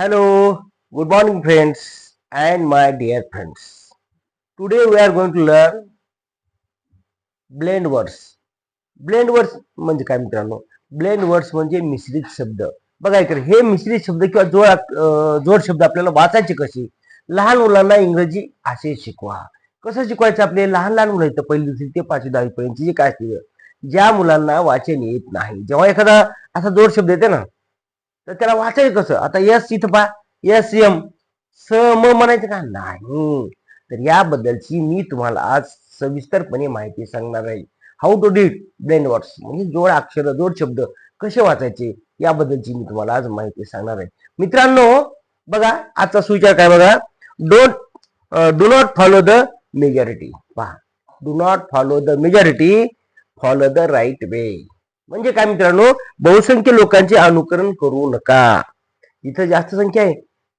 Hello, good morning, friends, and my dear friends. Today we are going to learn blend words. Blend words म्हणजे काय मित्रांनो? Blend words म्हणजे मिश्रित शब्द. बघा इकडे हे मिश्रित शब्द किंवा जोड जोड शब्द आपल्याला वाचायचे कसे? लहान मुलांना इंग्रजी असे शिकवा. कसं शिकवायचं आपले? लहान लहान मुलं आहेत पहिली दुसरी ते पाचवी दहावी पर्यंत जे काय असतील ज्या मुलांना वाचन येत नाही. जेव्हा एखादा असा जोड शब्द येते ना तर त्याला वाचायचं कसं? आता यस इथं पा यस यम स म म्हणायचं का? नाही. तर याबद्दलची मी तुम्हाला आज सविस्तरपणे माहिती सांगणार आहे. How to deed blend words म्हणजे जोड अक्षर जोड शब्द कसे वाचायचे याबद्दलची मी तुम्हाला आज माहिती सांगणार आहे. मित्रांनो बघा आजचा सुविचार काय बघा? Don't do not follow the majority पहा. Do not follow the majority follow the right way म्हणजे काय मित्रांनो बहुसंख्य लोकांचे अनुकरण करू नका. इथं जास्त संख्या आहे.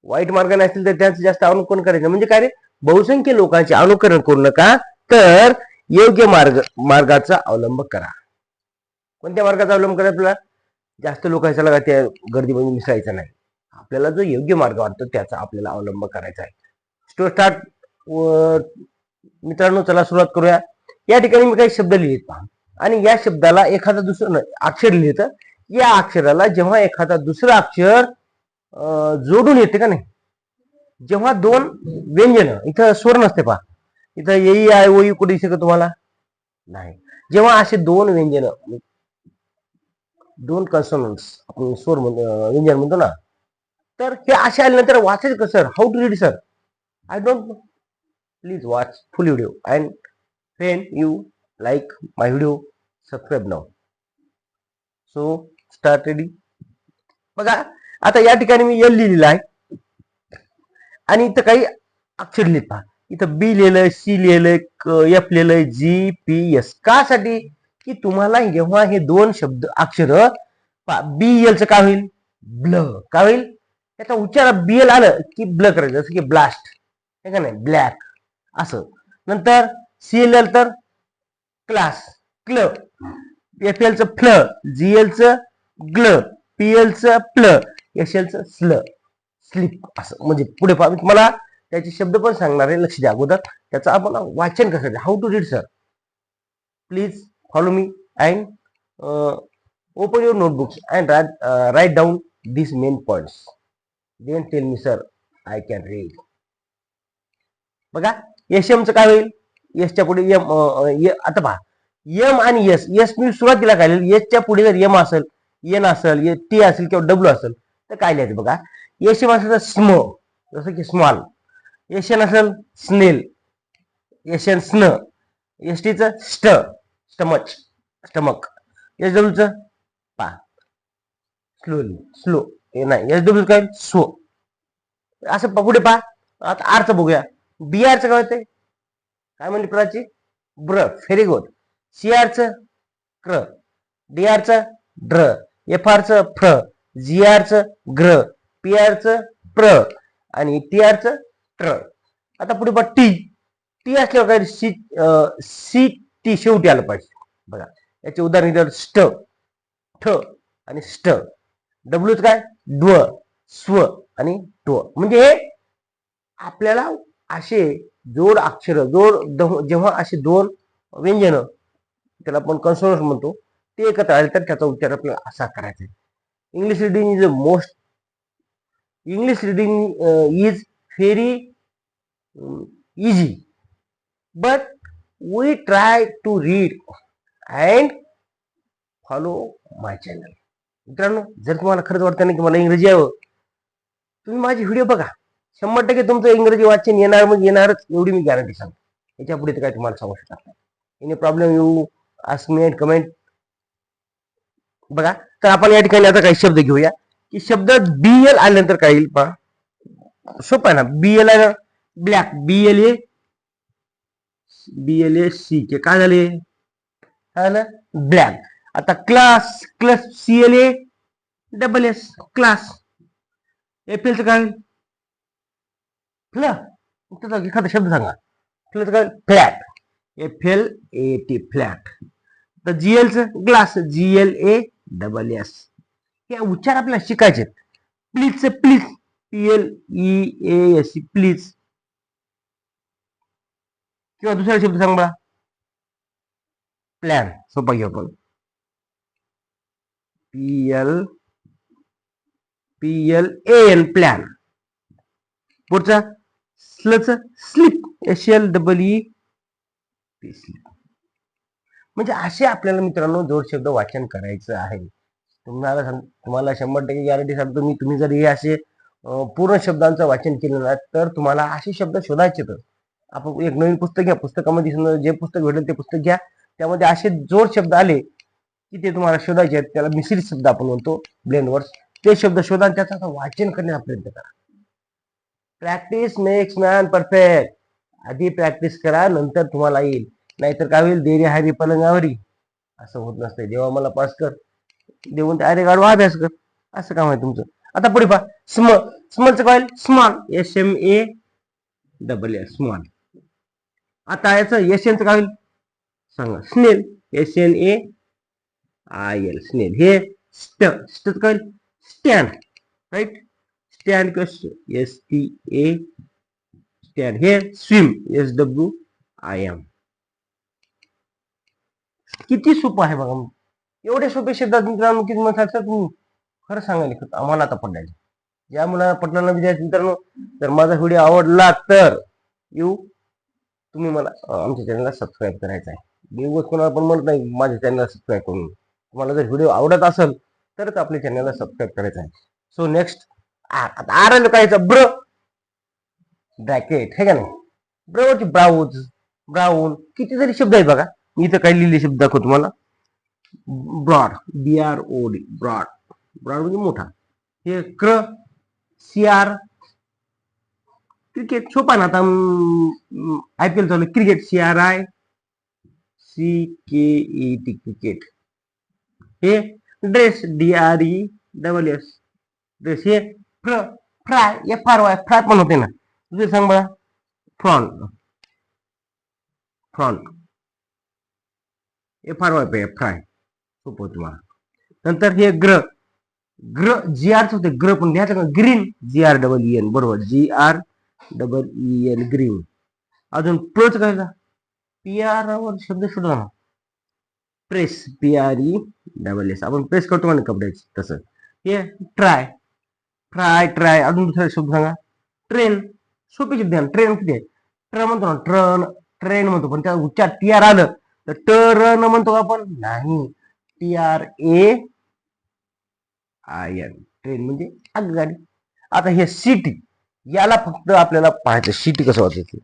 वाईट मार्गाने असतील तर त्यांचं जास्त अनुकरण करायचं. म्हणजे काय रे? बहुसंख्य लोकांचे अनुकरण करू नका. तर योग्य मार्ग मार्गाचा अवलंब करा. कोणत्या मार्गाचा अवलंब करा आपल्याला? जास्त लोकांच्या लगा त्या गर्दीमध्ये मिसळायचं नाही. आपल्याला जो योग्य मार्ग वाटतो त्याचा आपल्याला अवलंब करायचा आहे. स्टो स्टार्ट मित्रांनो चला सुरुवात करूया. या ठिकाणी मी काही शब्द लिहित पहा आणि या शब्दाला एखादा दुसरं अक्षर लिहितं. या अक्षराला जेव्हा एखादा दुसरं अक्षर जोडून येते का नाही? जेव्हा दोन व्यंजन इथं स्वर नसते पहा. इथं येई आय ओई कुठे दिसते तुम्हाला? नाही. जेव्हा असे दोन व्यंजन दोन कन्सोनंट्स आपण स्वर व्यंजन म्हणतो ना तर हे असे आल्यानंतर वाचायचं sir how to read sir I don't please watch full video and fan you like my video subscribe now so start ready बघा आता या ठिकाणी मी एल लिहिलेलं आहे. आणि इथं काही अक्षर लिहित पहा. इथं बी लिहिलंय सी लिहिलंय एफ लिहिलंय जी पी एस का साठी की तुम्हाला जेव्हा हे दोन शब्द अक्षर बी एलचं काय होईल? ब्ल काय होईल? त्याचा उच्चार बी एल आलं की ब्ल करायचं. जसं की ब्लास्ट हे का नाही? ब्लॅक असं. नंतर सी एल एल तर? क्लास क्ल. एफ एलचं फ्ल जी एलचं ग्ल पी एलचं प्ल एस एलचं स्ल. स्लिप असं म्हणजे पुढे पहा. तुम्हाला त्याचे शब्द पण सांगणार आहे लक्ष द्या अगोदर. त्याचं आपण वाचन कसं how to read sir please follow me and open your notebooks and write down this main points then tell me sir I can read बघा यश एमचं काय होईल? एसच्या पुढे एम आता पहा. एम आणि यस एस मी सुरुवातीला काय लिहिलं एसच्या पुढे जर एम असेल एन असेल टी असेल किंवा डब्ल्यू असेल तर काय लिहायचं बघा? एस एम असेल तर स्म जसं की स्मॉल. एशियन असेल स्नेल. एशियन स्न. एस टीचं स्ट स्टमच स्टमक. एस डब्ल्यूचं पा स्लोली स्लो हे नाही एस डब्ल्यू काय? स्व. असं पुढे पहा. आता आरचं बघूया. बी आरचं काय होतंय? काय म्हणली प्राची ब्र. व्हेरी गुड सी आरचं क्र. डी आरचं ड्र. एफ आरचं फ्र जी आरचं ग्र. पी आरचं प्र. आणि टी आरचं ट्र. आता पुढे बघ टी टी असल्यावर काय सी सी टी शेवटी आलं पाहिजे. बघा याचे उदाहरण दिलं स्ट ठ आणि स्ट डब्ल्यूच काय? ड्व स्व आणि ट्व म्हणजे हे आपल्याला असे जोड अक्षर जोड जेव्हा असे दोन व्यंजन त्याला आपण कन्सोनंट म्हणतो ते एकत्र आले तर त्याचा उच्चार आपल्याला असा करायचा आहे. English reading is a most English reading is very easy but we try to read and follow my channel मित्रांनो जर तुम्हाला खरंच वाटतं ना की मला इंग्रजी यावं तुम्ही माझे व्हिडिओ बघा. शंभर टक्के तुमचं इंग्रजी वाचन येणार म्हणजे येणारच एवढी मी गॅरंटी सांगतो. याच्यापुढे तर काय तुम्हाला सांगू शकत नाही. एनी प्रॉब्लेम येऊ आस्क मी कमेंट बघा तर आपण या ठिकाणी आता काही शब्द घेऊया. की शब्द बी एल आल्यानंतर काय येईल पहा. सोपं आहे ना? बी एल आहे black B L A B L A C K काय झाले काय झालं? ब्लॅक आता class क्लस C L A double S class F एलचं काय? फ्ल त्याचा एखादा शब्द सांगा. फ्लचं काय? Flat. F L A T flat. तर G एलचं glass G L A double S. हे उच्चार आपल्याला शिकायचे प्लीजचे please. P L E A S C please. किंवा दुसरा शब्द सांग मला प्लॅन. सोपा घेऊ आपण. P L P L A N plan. पुढचा? Sludge slip S L double E म्हणजे असे आपल्याला मित्रांनो जोड शब्द वाचन करायचं आहे. तुम्हाला सांग तुम्हाला शंभर टक्के गॅरंटी सांगतो मी तुम्ही जर हे असे पूर्ण शब्दांचं वाचन केलं ना तर तुम्हाला असे शब्द शोधायचे तर. आपण एक नवीन पुस्तक घ्या पुस्तकामध्ये जे पुस्तक भेटेल ते पुस्तक घ्या. त्यामध्ये असे जोड शब्द आले की ते तुम्हाला शोधायचे आहेत. त्याला मिश्रित शब्द आपण म्हणतो ब्लेंड वर्ड्स ते शब्द शोधा त्याचं आता वाचन करण्याचा प्रयत्न करा. प्रॅक्टिस मेक्स मॅन परफेक्ट आधी प्रॅक्टिस करा नंतर तुम्हाला येईल. नाहीतर काय होईल? देरी हारी पलंगावरी. असं होत नसते देवा मला पास कर. देऊन ते अरे गाडवा अभ्यास कर. असं काम आहे तुमचं. आता पुढे पहा. स्म स्मॉलचं काय small. S M A double S small आता याचं एस एनचं काय होईल? सांगा. Snail. S N A I L snail. हे स्ट स्ट काय stand right stand question S T A stand हे swim S W I M किती सोपं आहे बघा. एवढे सोपे शब्दात मित्रांनो किती म्हणतात तुम्ही खरं सांगायला खरं आम्हाला आता पडलाय ज्या मुलांना पटलं ना विद्यार्थी मित्रांनो जर माझा व्हिडिओ आवडला तर यू तुम्ही मला आमच्या चॅनलला सबस्क्राईब करायचं आहे. मी उगाच कोणाला पण म्हणत नाही माझ्या चॅनलला सबस्क्राईब करून. तुम्हाला जर व्हिडिओ आवडत असेल तरच आपल्या चॅनलला सबस्क्राईब करायचं आहे. सो नेक्स्ट आता आर आलं काय ब्र. ब्रॅकेट हे का नाही? ब्रवरची ब्राऊज ब्राऊन किती तरी शब्द आहे बघा. मी इथं काही लिहिले शब्द दाखवतो तुम्हाला. Broad B R O D broad broad म्हणजे मोठा. हे क्र सी आर क्रिकेट सोपा ना आता. आय पी एल चालू cricket C R I C K E T cricket हे dress D R E double S dress हे फ्र fry F R Y fry पण होते ना. तुझे सांग बघा फ्रॉन. फ्रॉन. एफ आर वाय पे फ्राय. सोपं तुम्हाला. नंतर हे ग्र. ग्र जी आरच होते. ग्र पण लिहायचं का? Green G R double E N बरोबर. G R double E N green अजून प्रोच काय पी आर वर शब्द शोधा ना. Press P R E double S आपण प्रेस करतो ना कपड्याची. तसं. हे ट्राय ट्राय ट्राय. अजून दुसरा शब्द सांगा. ट्रेन. सोपे शब्द आहे ट्रेन किती आहे? ट्र म्हणतो ना ट्रन ट्रेन म्हणतो. पण त्या उच्चार टी आर आलं तर टरन म्हणतो का आपण? नाही. T R A I N train म्हणजे आगगाडी. आता हे सिटी याला फक्त आपल्याला पाहायचं. सिटी कसं वाचायचं